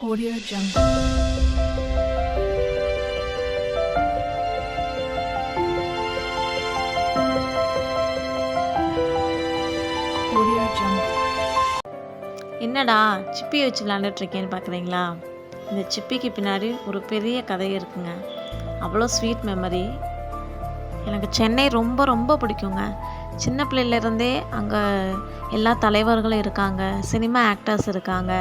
Audio Jungle. Audio Jungle. என்னடா சிப்பி வச்சு விளாண்டுட்ருக்கேன்னு பார்க்குறீங்களா இந்த சிப்பிக்கு பின்னாடி ஒரு பெரிய கதை இருக்குங்க அவ்வளோ ஸ்வீட் மெமரி எனக்கு சென்னை ரொம்ப ரொம்ப பிடிக்குங்க. சின்ன பிள்ளையிலேருந்தே அங்கே எல்லா தலைவர்களும் இருக்காங்க சினிமா ஆக்டர்ஸ் இருக்காங்க.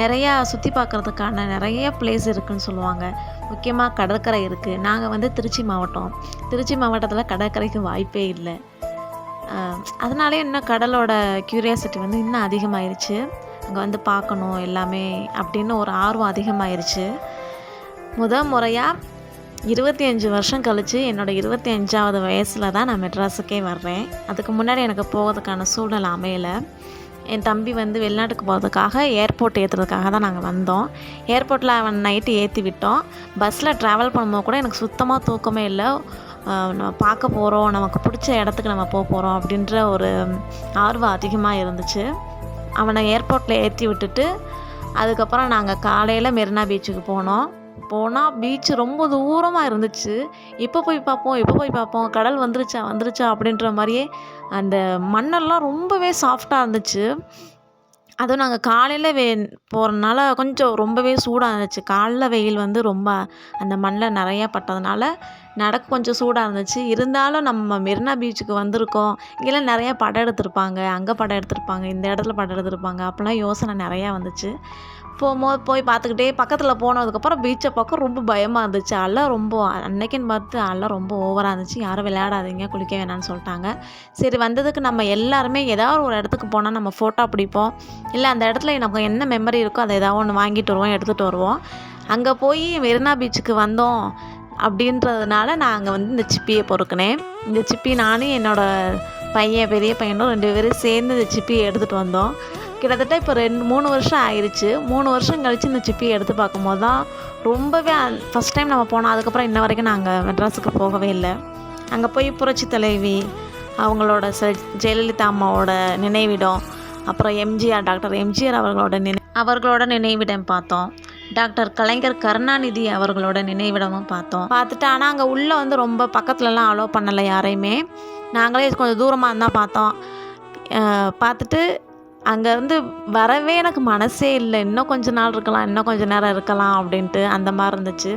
நிறையா சுற்றி பார்க்குறதுக்கான நிறைய பிளேஸ் இருக்குன்னு சொல்லுவாங்க. முக்கியமாக கடற்கரை இருக்குது நாங்கள் வந்து திருச்சி மாவட்டம். திருச்சி மாவட்டத்தில் கடற்கரைக்கு வாய்ப்பே இல்லை. அதனாலே இன்னும் கடலோட க்யூரியாசிட்டி வந்து இன்னும் அதிகமாயிருச்சு. அங்கே வந்து பார்க்கணும் எல்லாமே அப்படின்னு ஒரு ஆர்வம் அதிகமாயிருச்சு. முத முறையாக இருபத்தி அஞ்சு வருஷம் கழித்து என்னோடய இருபத்தி அஞ்சாவது வயசில் தான் நான் மெட்ராஸுக்கே வர்றேன். அதுக்கு முன்னாடி எனக்கு போகிறதுக்கான சூழ்நிலை அமையலை. என் தம்பி வந்து வெளிநாட்டுக்கு போகிறதுக்காக ஏர்போர்ட் ஏற்றுறதுக்காக தான் நாங்கள் வந்தோம். ஏர்போர்ட்டில் அவன் நைட்டு ஏற்றி விட்டோம். பஸ்ஸில் ட்ராவல் பண்ணும்போது கூட எனக்கு சுத்தமாக தூக்கமே இல்லை. நம்ம பார்க்க போகிறோம் நமக்கு பிடிச்ச இடத்துக்கு நம்ம போக போகிறோம் அப்படின்ற ஒரு ஆர்வம் அதிகமாக இருந்துச்சு. அவனை ஏர்போர்ட்டில் ஏற்றி விட்டுட்டு அதுக்கப்புறம் நாங்கள் காலையில் மெரினா பீச்சுக்கு போனோம். போனால் பீச் ரொம்ப தூரமாக இருந்துச்சு. இப்போ போய் பார்ப்போம் இப்போ போய் பார்ப்போம் கடல் வந்துருச்சா வந்துருச்சா அப்படின்ற மாதிரியே அந்த மண்ணெல்லாம் ரொம்பவே சாஃப்டாக இருந்துச்சு. அதுவும் நாங்கள் காலையில் வே போகிறனால கொஞ்சம் ரொம்பவே சூடாக இருந்துச்சு. காலைல வெயில் வந்து ரொம்ப அந்த மண்ணில் நிறையா பட்டதுனால நடக்க கொஞ்சம் சூடாக இருந்துச்சு. இருந்தாலும் நம்ம மெரினா பீச்சுக்கு வந்திருக்கோம். இங்கெல்லாம் நிறையா படம் எடுத்திருப்பாங்க. அங்கே படம் எடுத்திருப்பாங்க. இந்த இடத்துல படம் எடுத்திருப்பாங்க. அப்படிலாம் யோசனை நிறையா வந்துச்சு. போகும்போது போய் பார்த்துக்கிட்டே பக்கத்தில் போனதுக்கப்புறம் பீச்சை பக்கம் ரொம்ப பயமாக இருந்துச்சு. அலை ரொம்ப அன்னைக்குன்னு பார்த்து அலை ரொம்ப ஓவராக இருந்துச்சு. யாரும் விளையாடாதீங்க குளிக்க வேணாம்னு சொல்லிட்டாங்க. சரி வந்ததுக்கு நம்ம எல்லாருமே ஏதாவது ஒரு இடத்துக்கு போனால் நம்ம ஃபோட்டோ பிடிப்போம். இல்லை அந்த இடத்துல நமக்கு என்ன மெமரி இருக்கோ அதை ஏதாவது ஒன்று வாங்கிட்டு வருவோம் எடுத்துகிட்டு வருவோம். அங்கே போய் மெரினா பீச்சுக்கு வந்தோம். அப்படின்றதுனால நான் அங்கே வந்து இந்த சிப்பியை பொறுக்கினேன். இந்த சிப்பி நானும் என்னோடய பையன் பெரிய பையனும் ரெண்டு பேரும் சேர்ந்து இந்த சிப்பியை எடுத்துகிட்டு வந்தோம். கிட்டத்தட்ட இப்போ ரெண்டு மூணு வருஷம் ஆயிடுச்சு மூணு வருஷம் கழித்து இந்த சிப்பியை எடுத்து பார்க்கும்போது தான் ரொம்பவே ஃபஸ்ட் டைம் நம்ம போனோம். அதுக்கப்புறம் இன்ன வரைக்கும் நாங்கள் மெட்ராஸுக்கு போகவே இல்லை. அங்கே போய் புரட்சி தலைவி அவங்களோட ச ஜெயலலிதா அம்மாவோட நினைவிடம் அப்புறம் எம்ஜிஆர் டாக்டர் எம்ஜிஆர் அவர்களோட நினை அவர்களோட நினைவிடம் பார்த்தோம். டாக்டர் கலைஞர் கருணாநிதி அவர்களோட நினைவிடமும் பார்த்தோம். பார்த்துட்டு ஆனால் அங்கே உள்ளே வந்து ரொம்ப பக்கத்துலலாம் அலோவ் பண்ணலை யாரையுமே. நாங்களே கொஞ்சம் தூரமாக இருந்தால் பார்த்தோம். பார்த்துட்டு அங்கேருந்து வரவே எனக்கு மனசே இல்லை. இன்னும் கொஞ்ச நாள் இருக்கலாம் இன்னும் கொஞ்ச நேரம் இருக்கலாம் அப்படின்ட்டு அந்த மாதிரி இருந்துச்சு.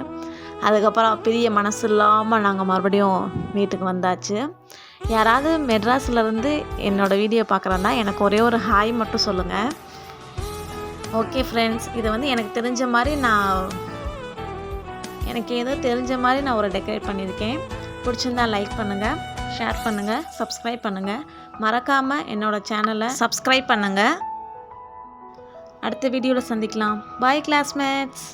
அதுக்கப்புறம் பெரிய மனசு இல்லாமல் நாங்கள் மறுபடியும் வீட்டுக்கு வந்தாச்சு. யாராவது மெட்ராஸ்லேருந்து என்னோடய வீடியோ பார்க்குறேன்னா எனக்கு ஒரே ஒரு ஹாய் மட்டும் சொல்லுங்கள் ஓகே ஃப்ரெண்ட்ஸ் இதை வந்து எனக்கு தெரிஞ்ச மாதிரி நான் எனக்கு ஏதோ தெரிஞ்ச மாதிரி நான் ஒரு டெக்கரேட் பண்ணியிருக்கேன். பிடிச்சிருந்தா லைக் பண்ணுங்கள் ஷேர் பண்ணுங்கள் சப்ஸ்கிரைப் பண்ணுங்கள் மறக்காமல் என்னோடய சேனலை சப்ஸ்கிரைப் பண்ணுங்கள் அடுத்த வீடியோவில் சந்திக்கலாம். பாய் கிளாஸ்மேட்ஸ்